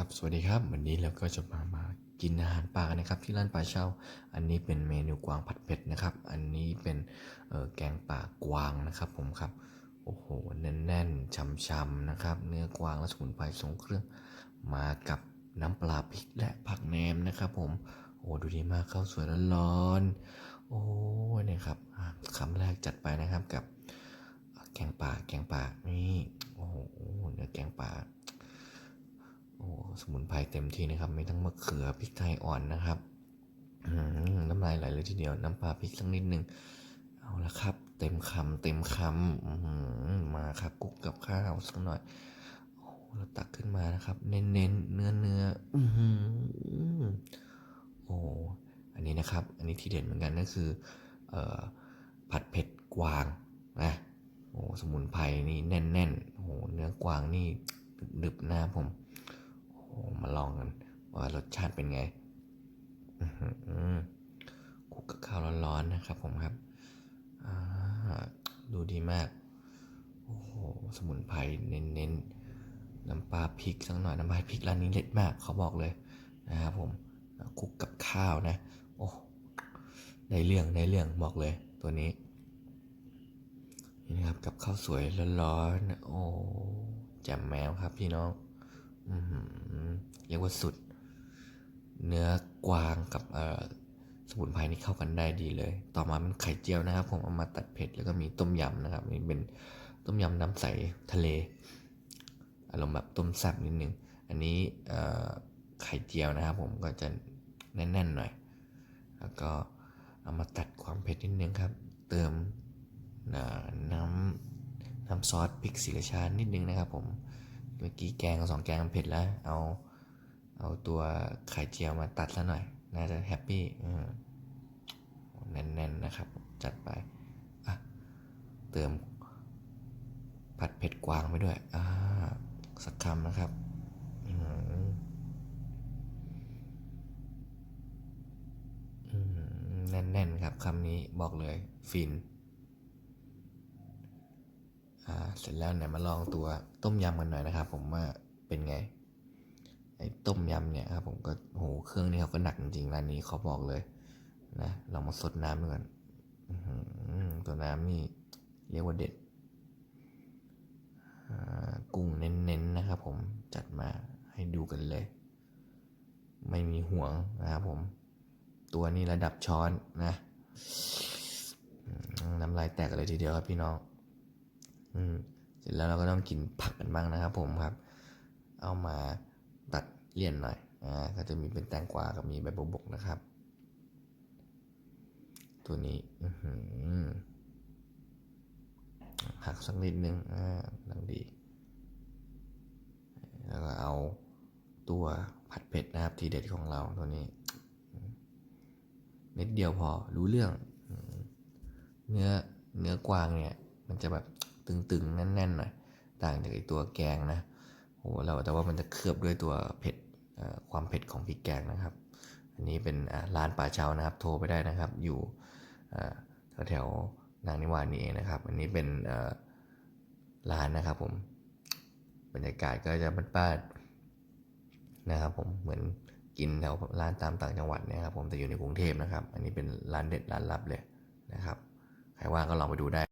ครับสวัสดีครับ วันนี้เราก็จะมามากินอาหารป่ากันนะครับ ที่ร้านป่าเช่า อันนี้เป็นเมนูกวางผัดเผ็ดนะครับ อันนี้เป็นแกงป่ากวางนะครับ ผมครับโอ้โหแน่นๆช่ำๆนะครับ เนื้อกวางและสมุนไพรทรงเครื่องมากับน้ำปลาพริกและผักแหนมนะครับ ผมโอ้ดูดีมากข้าวสวยร้อนๆโอ้เนี่ยครับคำแรกจัดไปนะครับกับแกงป่าแกงป่านี่โอ้โหเนื้อแกงป่า สมุนไพรเต็มที่นะครับมีทั้งมะเขือพริกไทยอ่อนนะครับน้ำลายไหลเลยทีเดียวน้ำปลาพริกสักนิดหนึ่งเอาละครับ เต็มคำเต็มคำมาครับกุ๊กกับข้าวสักหน่อยเราตักขึ้นมานะครับ เน้นเน้นเนื้อเนื้ออโอ้อันนี้นะครับ อันนี้ที่เด็ดเหมือนกันก็คืออผัดเผ็ดกวางนะโอ้สมุนไพรนี่แน่นๆโอ้เนื้อกวางนี่ดึบๆนะครับผม มาลองกันว่ารสชาติเป็นไงคุกกับข้าวร้อนๆนะครับผมครับ ดูดีมาก โอ้โห สมุนไพรเน้นๆ น้ำปลาพริกสักหน่อย น้ำปลาพริกร้านนี้เด็ดมาก เขาบอกเลยนะครับผมคุกกับข้าวนะ โอ้ได้เรื่องได้เรื่องบอกเลยตัวนี้ นี่นะครับกับข้าวสวยร้อนๆโอ้แจ่มแมวครับพี่น้อง เรียกว่าสุด เนื้อกวางกับสมุนไพรนี่เข้ากันได้ดีเลย ต่อมาเป็นไข่เจียวนะครับ ผมเอามาตัดเผ็ดแล้วก็มีต้มยำนะครับนี่เป็นต้มยำน้ำใสทะเล อารมณ์แบบต้มแซ่บนิดนึง อันนี้ไข่เจียวนะครับ ผมก็จะแน่นๆหน่อย แล้วก็เอามาตัดความเผ็ดนิดนึงครับ เติมน้ำน้ำซอสพริกศรีราชานิดนึงนะครับผม เมื่อกี้แกงสองแกงเผ็ดแล้ว เอา เอาตัวไข่เจียวมาตัดซะหน่อย น่าจะแฮปปี้แน่นๆนะครับ จัดไป อะ เติมผัดเผ็ดกวางไปด้วย อ่า สักคำนะครับแน่นๆครับคำนี้บอกเลยฟิน อ่าเสร็จแล้วเนี่ยมาลองตัวต้มยำกันหน่อยนะครับ ผมว่าเป็นไงไอ้ต้มยำเนี่ยครับผมก็โหเครื่องนี้เขาก็หนักจริงๆร้านนี้เขาบอกเลยนะลองมาสดน้ำดูก่อนอตัวน้ำนี่เรียกว่าเด็ดกุ้งเน้นๆนะครับผมจัดมาให้ดูกันเลย ไม่มีห่วงนะครับผม ตัวนี้ระดับช้อนนะน้ำลายแตกเลยทีเดียวครับพี่น้อง อืมเสร็จแล้วเราก็ต้องกินผักกันบ้างนะครับ ผมครับ เอามาตัดเลี่ยนหน่อยอ่าก็จะมีเป็นแตงกวากับมีใบบวบกนะครับ ตัวนี้อือหือหักสักนิดนึงอ่าดังดี แล้วก็เอาตัวผัดเผ็ดนะครับ ทีเด็ดของเราตัวนี้นิดเดียวพอรู้เรื่อง เนื้อเนื้อกวางเนี่ย มันจะแบบ ตึงๆ แน่นๆหน่อยต่างจากไอตัวแกงนะโหเราแต่ว่ามันจะเคลือบด้วยตัวเผ็ดความเผ็ดของพริกแกงนะครับ อันนี้เป็นร้านป่าเชานะครับ โทรไปได้นะครับ อยู่แถวๆนางนิวาสนี่เองนะครับ อันนี้เป็นร้านนะครับผมบรรยากาศก็จะบ้านๆนะครับ ผมเหมือนกินแถวร้านตามต่างจังหวัดเนะครับ ผมแต่อยู่ในกรุงเทพนะครับ อันนี้เป็นร้านเด็ดร้านลับเลยนะครับใครว่างก็ลองไปดูได้